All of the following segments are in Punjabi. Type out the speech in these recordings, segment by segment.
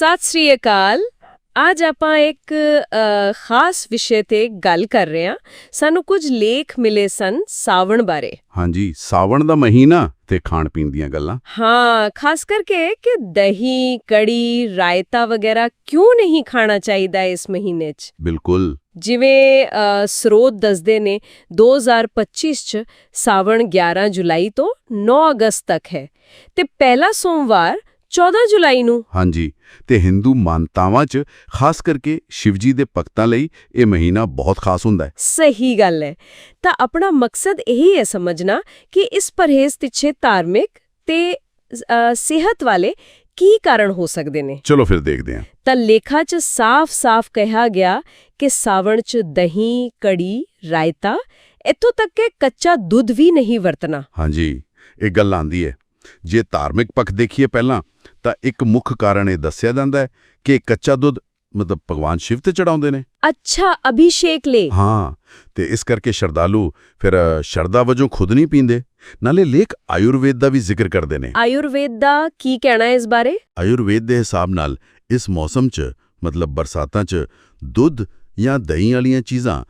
ਸਤਿ ਸ੍ਰੀ ਅਕਾਲ। ਅੱਜ ਆਪਾਂ ਇੱਕ ਖਾਸ ਵਿਸ਼ੇ ਤੇ ਗੱਲ ਕਰ ਰਹੇ ਹਾਂ। ਸਾਨੂੰ ਕੁਝ ਲੇਖ ਮਿਲੇ ਸਨ ਸਾਵਣ ਬਾਰੇ। ਹਾਂਜੀ ਸਾਵਣ ਦਾ ਮਹੀਨਾ ਤੇ ਖਾਣ ਪੀਣ ਦੀਆਂ ਗੱਲਾਂ। ਹਾਂ ਖਾਸ ਕਰਕੇ ਕਿ ਦਹੀਂ ਕੜੀ ਰਾਇਤਾ ਵਗੈਰਾ ਕਿਉਂ ਨਹੀਂ ਖਾਣਾ ਚਾਹੀਦਾ ਇਸ ਮਹੀਨੇ 'ਚ? ਬਿਲਕੁਲ। ਜਿਵੇਂ ਸਰੋਤ ਦੱਸਦੇ ਨੇ 2025 ਚ ਸਾਵਣ 11 ਜੁਲਾਈ ਤੋਂ 9 ਅਗਸਤ ਤੱਕ ਹੈ। ਤੇ ਪਹਿਲਾ ਸੋਮਵਾਰ 14 ਜੁਲਾਈ ਨੂੰ। ਹਾਂਜੀ ਤੇ ਹਿੰਦੂ ਮਾਨਤਾਵਾਂ 'ਚ ਖਾਸ ਕਰਕੇ ਸ਼ਿਵਜੀ ਦੇ ਭਗਤਾਂ ਲਈ ਇਹ ਮਹੀਨਾ ਬਹੁਤ ਖਾਸ ਹੁੰਦਾ ਹੈ। ਸਹੀ ਗੱਲ ਹੈ। ਤਾਂ ਆਪਣਾ ਮਕਸਦ ਇਹੀ ਹੈ ਸਮਝਣਾ ਕਿ ਇਸ ਪਰਹੇਜ਼ ਪਿੱਛੇ ਧਾਰਮਿਕ ਤੇ ਸਿਹਤ ਵਾਲੇ ਕੀ ਕਾਰਨ ਹੋ ਸਕਦੇ ਨੇ। ਚਲੋ ਫਿਰ ਦੇਖਦੇ ਹਾਂ। ਤਾਂ ਲੇਖਾ 'ਚ ਸਾਫ਼-ਸਾਫ਼ ਕਿਹਾ ਗਿਆ ਕਿ ਸਾਵਣ 'ਚ ਦਹੀਂ ਕੜੀ ਰਾਇਤਾ ਇੱਥੋਂ ਤੱਕ ਕਿ ਕੱਚਾ ਦੁੱਧ ਵੀ ਨਹੀਂ ਵਰਤਣਾ। ਹਾਂਜੀ ਇਹ ਗੱਲ ਆਂਦੀ ਹੈ। ਜੇ ਧਾਰਮਿਕ ਪੱਖ ਦੇਖੀਏ ਪਹਿਲਾਂ ਤਾਂ ਇੱਕ ਮੁੱਖ ਕਾਰਨ ਇਹ ਦੱਸਿਆ ਜਾਂਦਾ ਹੈ ਕਿ ਕੱਚਾ ਦੁੱਧ ਮਤਲਬ ਭਗਵਾਨ ਸ਼ਿਵ ਤੇ ਚੜਾਉਂਦੇ ਨੇ। ਅੱਛਾ ਅਭਿਸ਼ੇਕ ਲਈ ਹਾਂ ਤੇ ਇਸ ਕਰਕੇ ਸ਼ਰਧਾਲੂ ਫਿਰ ਅ, ਸ਼ਰਧਾ ਵਜੋਂ ਖੁਦ ਨਹੀਂ ਪੀਂਦੇ ਨਾਲੇ ਲੇਖ ਆਯੁਰਵੇਦ ਦਾ ਵੀ ਜ਼ਿਕਰ ਕਰਦੇ ਨੇ। ਆਯੁਰਵੇਦ ਦਾ ਕੀ ਕਹਿਣਾ ਹੈ ਇਸ ਬਾਰੇ? ਆਯੁਰਵੇਦ ਦੇ ਹਿਸਾਬ ਨਾਲ ਇਸ ਮੌਸਮ 'ਚ ਮਤਲਬ ਬਰਸਾਤਾਂ 'ਚ ਦੁੱਧ ਜਾਂ ਦਹੀਂ ਵਾਲੀਆਂ ਚੀਜ਼ਾਂ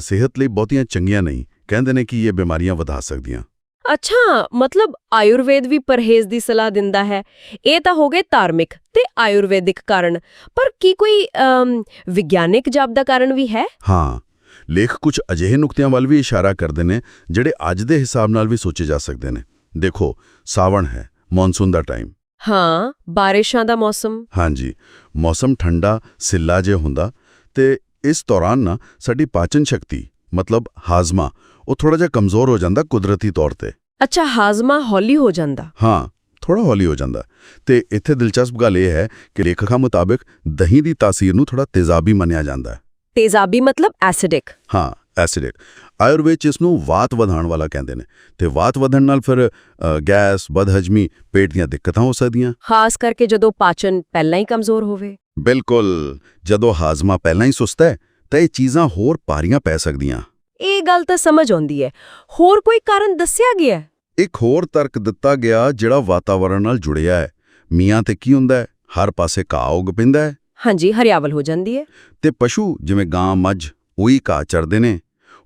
ਸਿਹਤ ਲਈ ਬਹੁਤੀਆਂ ਚੰਗੀਆਂ ਨਹੀਂ। ਕਹਿੰਦੇ ਨੇ ਕਿ ਇਹ ਬਿਮਾਰੀਆਂ ਵਧਾ ਸਕਦੀਆਂ। ਅੱਛਾ ਮਤਲਬ ਆਯੁਰਵੇਦ ਵੀ ਪਰਹੇਜ਼ ਦੀ ਸਲਾਹ ਦਿੰਦਾ ਹੈ। ਇਹ ਤਾਂ ਹੋ ਗਏ ਧਾਰਮਿਕ ਤੇ ਆਯੁਰਵੈਦਿਕ ਕਾਰਨ। ਪਰ ਕੀ ਕੋਈ ਵਿਗਿਆਨਿਕ ਜਾਬਦਾ ਕਾਰਨ ਵੀ ਹੈ? ਹਾਂ ਲੇਖ ਕੁਝ ਅਜਿਹੇ ਨੁਕਤਿਆਂ ਵੱਲ ਵੀ ਇਸ਼ਾਰਾ ਕਰਦੇ ਨੇ ਜਿਹੜੇ ਅੱਜ ਦੇ ਹਿਸਾਬ ਨਾਲ ਵੀ ਸੋਚੇ ਜਾ ਸਕਦੇ ਨੇ। ਦੇਖੋ ਸਾਵਣ ਹੈ ਮੌਨਸੂਨ ਦਾ ਟਾਈਮ। ਹਾਂ ਬਾਰਿਸ਼ਾਂ ਦਾ ਮੌਸਮ। ਹਾਂਜੀ ਮੌਸਮ ਠੰਡਾ ਸਿੱਲਾ ਜਿਹਾ ਹੁੰਦਾ ਤੇ ਇਸ ਦੌਰਾਨ ਨਾ ਸਾਡੀ ਪਾਚਨ ਸ਼ਕਤੀ ਮਤਲਬ ਹਾਜ਼ਮਾ ਉਹ ਥੋੜਾ ਜਿਹਾ ਕਮਜ਼ੋਰ ਹੋ ਜਾਂਦਾ ਕੁਦਰਤੀ ਤੌਰ ਤੇ। ਅੱਛਾ ਹਾਜ਼ਮਾ ਹੌਲੀ ਹੋ ਜਾਂਦਾ। ਹਾਂ ਥੋੜਾ ਹੌਲੀ ਹੋ ਜਾਂਦਾ। ਤੇ ਇੱਥੇ ਦਿਲਚਸਪ ਗੱਲ ਇਹ ਹੈ ਕਿ ਲੇਖਕਾਂ ਮੁਤਾਬਕ ਦਹੀਂ ਦੀ ਤਾਸੀਰ ਨੂੰ ਥੋੜਾ ਤੇਜ਼ਾਬੀ ਮੰਨਿਆ ਜਾਂਦਾ ਹੈ। ਤੇਜ਼ਾਬੀ ਮਤਲਬ ਐਸਿਡਿਕ। ਹਾਂ ਐਸਿਡਿਕ। ਆਯੁਰਵੇਦ ਚ ਇਸ ਨੂੰ ਵਾਤ ਵਧਾਉਣ ਵਾਲਾ ਕਹਿੰਦੇ ਨੇ। ਤੇ ਵਾਤ ਵਧਣ ਨਾਲ ਫਿਰ ਗੈਸ ਬਦਹਜਮੀ ਪੇਟ ਦੀਆਂ ਦਿੱਕਤਾਂ ਹੋ ਸਕਦੀਆਂ। ਖਾਸ ਕਰਕੇ ਜਦੋਂ ਪਾਚਨ ਪਹਿਲਾਂ ਹੀ ਕਮਜ਼ੋਰ ਹੋਵੇ। ਬਿਲਕੁਲ। ਜਦੋਂ ਹਾਜ਼ਮਾ ਪਹਿਲਾਂ ਹੀ ਸੁਸਤ ਹੈ ਤਾਂ ਇਹ ਚੀਜ਼ਾਂ ਹੋਰ ਭਾਰੀਆਂ ਪੈ ਸਕਦੀਆਂ। ਇਹ ਗੱਲ ਤਾਂ ਸਮਝ ਆਉਂਦੀ ਹੈ। ਹੋਰ ਕੋਈ ਕਾਰਨ ਦੱਸਿਆ ਗਿਆ ਹੈ? ਇੱਕ ਹੋਰ ਤਰਕ ਦਿੱਤਾ ਗਿਆ ਜਿਹੜਾ ਵਾਤਾਵਰਣ ਨਾਲ ਜੁੜਿਆ ਹੈ। ਮੀਆਂ ਤੇ ਕੀ ਹੁੰਦਾ ਹੈ? ਹਰ ਪਾਸੇ ਘਾਹ ਉਗ ਪੈਂਦਾ ਹੈ। ਹਾਂਜੀ ਹਰਿਆਵਲ ਹੋ ਜਾਂਦੀ ਹੈ। ਤੇ ਪਸ਼ੂ ਜਿਵੇਂ ਗਾਂ ਮੱਝ ਉਹੀ ਘਾਹ ਚਰਦੇ ਨੇ।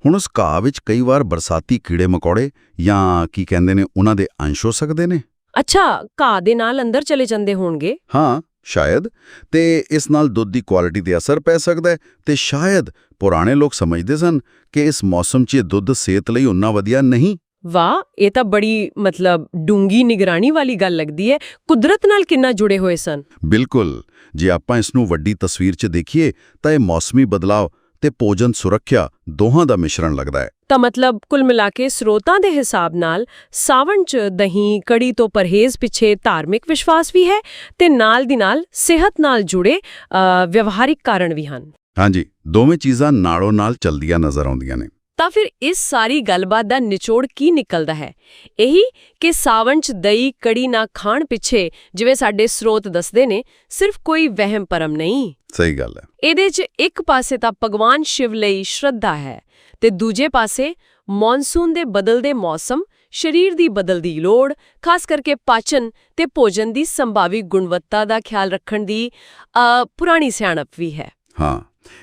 ਹੁਣ ਉਸ ਘਾਹ ਵਿੱਚ ਕਈ ਵਾਰ ਬਰਸਾਤੀ ਕੀੜੇ ਮਕੌੜੇ ਜਾਂ ਕੀ ਕਹਿੰਦੇ ਨੇ ਉਹਨਾਂ ਦੇ ਅੰਸ਼ ਹੋ ਸਕਦੇ ਨੇ। ਅੱਛਾ ਘਾਹ ਦੇ ਨਾਲ ਅੰਦਰ ਚਲੇ ਜਾਂਦੇ ਹੋਣਗੇ। ਹਾਂ ਸ਼ਾਇਦ। ਤੇ ਇਸ ਨਾਲ ਦੁੱਧ ਦੀ ਕੁਆਲਿਟੀ ਤੇ ਅਸਰ ਪੈ ਸਕਦਾ ਹੈ ਤੇ ਸ਼ਾਇਦ ਪੁਰਾਣੇ ਲੋਕ ਸਮਝਦੇ ਸਨ ਕਿ ਇਸ ਮੌਸਮ 'ਚ ਦੁੱਧ ਸਿਹਤ ਲਈ ਉਨਾ ਵਧੀਆ ਨਹੀਂ। ਵਾਹ ਇਹ ਤਾਂ ਬੜੀ ਮਤਲਬ ਡੂੰਗੀ ਨਿਗਰਾਨੀ ਵਾਲੀ ਗੱਲ ਲੱਗਦੀ ਹੈ। ਕੁਦਰਤ ਨਾਲ ਕਿੰਨਾ ਜੁੜੇ ਹੋਏ ਸਨ? ਬਿਲਕੁਲ। ਜੇ ਆਪਾਂ ਇਸ ਨੂੰ ਵੱਡੀ ਤਸਵੀਰ 'ਚ ਦੇਖੀਏ ਤਾਂ ਇਹ ਮੌਸਮੀ ਬਦਲਾਅ ਤੇ ਭੋਜਨ ਸੁਰੱਖਿਆ ਦੋਹਾਂ ਦਾ ਮਿਸ਼ਰਣ ਲੱਗਦਾ ਹੈ। ਤਾਂ ਮਤਲਬ ਕੁੱਲ ਮਿਲਾ ਕੇ ਸਰੋਤਾਂ ਦੇ ਹਿਸਾਬ ਨਾਲ ਸਾਵਣ ਚ ਦਹੀਂ ਕੜੀ ਤੋਂ ਪਰਹੇਜ਼ ਪਿੱਛੇ ਧਾਰਮਿਕ ਵਿਸ਼ਵਾਸ ਵੀ ਹੈ ਤੇ ਨਾਲ ਦੀ ਨਾਲ ਸਿਹਤ ਨਾਲ ਜੁੜੇ ਵਿਵਹਾਰਿਕ ਕਾਰਨ ਵੀ ਹਨ। ਹਾਂਜੀ ਦੋਵੇਂ ਚੀਜ਼ਾਂ ਨਾਲੋਂ ਨਾਲ ਚੱਲਦੀਆਂ ਨਜ਼ਰ ਆਉਂਦੀਆਂ ਨੇ। ਤਾਂ ਫਿਰ ਇਸ ਸਾਰੀ ਗੱਲਬਾਤ ਦਾ ਨਿਚੋੜ ਕੀ ਨਿਕਲਦਾ ਹੈ? ਇਹੀ ਕਿ ਸਾਵਣ ਚ ਦਹੀਂ ਕੜੀ ਨਾ ਖਾਣ ਪਿੱਛੇ ਜਿਵੇਂ ਸਾਡੇ ਸਰੋਤ ਦੱਸਦੇ ਨੇ ਸਿਰਫ ਕੋਈ ਵਹਿਮ ਭਰਮ ਨਹੀਂ। ਸਹੀ ਗੱਲ ਹੈ। ਇਹਦੇ 'ਚ ਇੱਕ ਪਾਸੇ ਤਾਂ ਭਗਵਾਨ ਸ਼ਿਵ ਲਈ ਸ਼ਰਧਾ ਹੈ ਤੇ ਦੂਜੇ ਪਾਸੇ ਮੌਨਸੂਨ ਦੇ ਬਦਲਦੇ ਮੌਸਮ ਸਰੀਰ ਦੀ ਬਦਲਦੀ ਲੋੜ ਖਾਸ ਕਰਕੇ ਪਾਚਨ ਤੇ ਭੋਜਨ ਦੀ ਸੰਭਾਵੀ ਗੁਣਵੱਤਾ ਦਾ ਖਿਆਲ ਰੱਖਣ ਦੀ ਪੁਰਾਣੀ ਸਿਆਣਪ ਵੀ ਹੈ। ਹਾਂ।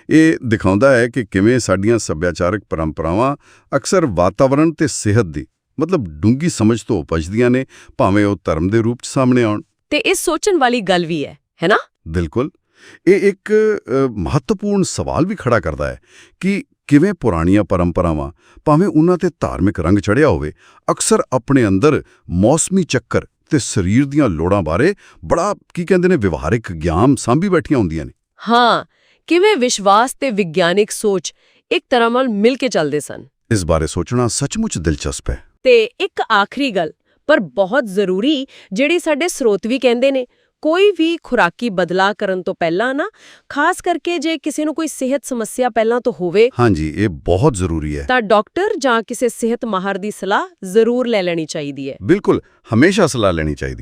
ਇਹ ਦਿਖਾਉਂਦਾ ਹੈ ਕਿ ਕਿਵੇਂ ਸਾਡੀਆਂ ਸੱਭਿਆਚਾਰਕ ਪਰੰਪਰਾਵਾਂ ਅਕਸਰ ਵਾਤਾਵਰਣ ਤੇ ਸਿਹਤ ਦੀ ਮਤਲਬ ਡੂੰਗੀ ਸਮਝ ਤੋਂ ਉਪਜਦੀਆਂ ਨੇ ਭਾਵੇਂ ਉਹ ਧਰਮ ਦੇ ਰੂਪ 'ਚ ਸਾਹਮਣੇ ਆਉਣ। ਤੇ ਇਹ ਸੋਚਣ ਵਾਲੀ ਗੱਲ ਵੀ ਹੈ ਹੈਨਾ ਬਿਲਕੁਲ। ਇਹ ਇੱਕ ਮਹੱਤਵਪੂਰਨ ਸਵਾਲ ਵੀ ਖੜਾ ਕਰਦਾ ਹੈ ਕਿ ਕਿਵੇਂ ਪੁਰਾਣੀਆਂ ਪਰੰਪਰਾਵਾਂ ਭਾਵੇਂ ਉਹਨਾਂ ਤੇ ਧਾਰਮਿਕ ਰੰਗ ਚੜਿਆ ਹੋਵੇ ਅਕਸਰ ਆਪਣੇ ਅੰਦਰ ਮੌਸਮੀ ਚੱਕਰ ਤੇ ਸਰੀਰ ਦੀਆਂ ਲੋੜਾਂ ਬਾਰੇ ਬੜਾ ਕੀ ਕਹਿੰਦੇ ਨੇ ਵਿਵਹਾਰਿਕ ਗਿਆਨ ਸਾਂਭੀ ਬੈਠੀਆਂ ਹੁੰਦੀਆਂ ਨੇ। ਹਾਂ ਕਿਵੇਂ ਵਿਸ਼ਵਾਸ ਤੇ ਵਿਗਿਆਨਿਕ ਸੋਚ ਇੱਕ ਤਰ੍ਹਾਂ ਨਾਲ ਮਿਲ ਕੇ ਚੱਲਦੇ ਸਨ? ਇਸ ਬਾਰੇ ਸੋਚਣਾ ਸੱਚਮੁੱਚ ਦਿਲਚਸਪ ਹੈ। ਤੇ ਇੱਕ ਆਖਰੀ ਗੱਲ ਪਰ ਬਹੁਤ ਜ਼ਰੂਰੀ ਜਿਹੜੀ ਸਾਡੇ ਸਰੋਤ ਵੀ ਕਹਿੰਦੇ ਨੇ ਕੋਈ ਵੀ ਖੁਰਾਕੀ ਬਦਲਾਅ ਕਰਨ ਤੋਂ ਪਹਿਲਾਂ ਨਾ ਖਾਸ ਕਰਕੇ ਜੇ ਕਿਸੇ ਨੂੰ ਕੋਈ ਸਿਹਤ ਸਮੱਸਿਆ ਪਹਿਲਾਂ ਤੋਂ ਹੋਵੇ ਹਾਂਜੀ ਇਹ ਬਹੁਤ ਜ਼ਰੂਰੀ ਹੈ। ਤਾਂ ਡਾਕਟਰ ਜਾਂ ਕਿਸੇ ਸਿਹਤ ਮਾਹਰ ਦੀ ਸਲਾਹ ਜ਼ਰੂਰ ਲੈ ਲੈਣੀ ਚਾਹੀਦੀ ਹੈ। ਬਿਲਕੁਲ ਹਮੇਸ਼ਾ ਸਲਾਹ ਲੈਣੀ ਚਾਹੀਦੀ ਹੈ।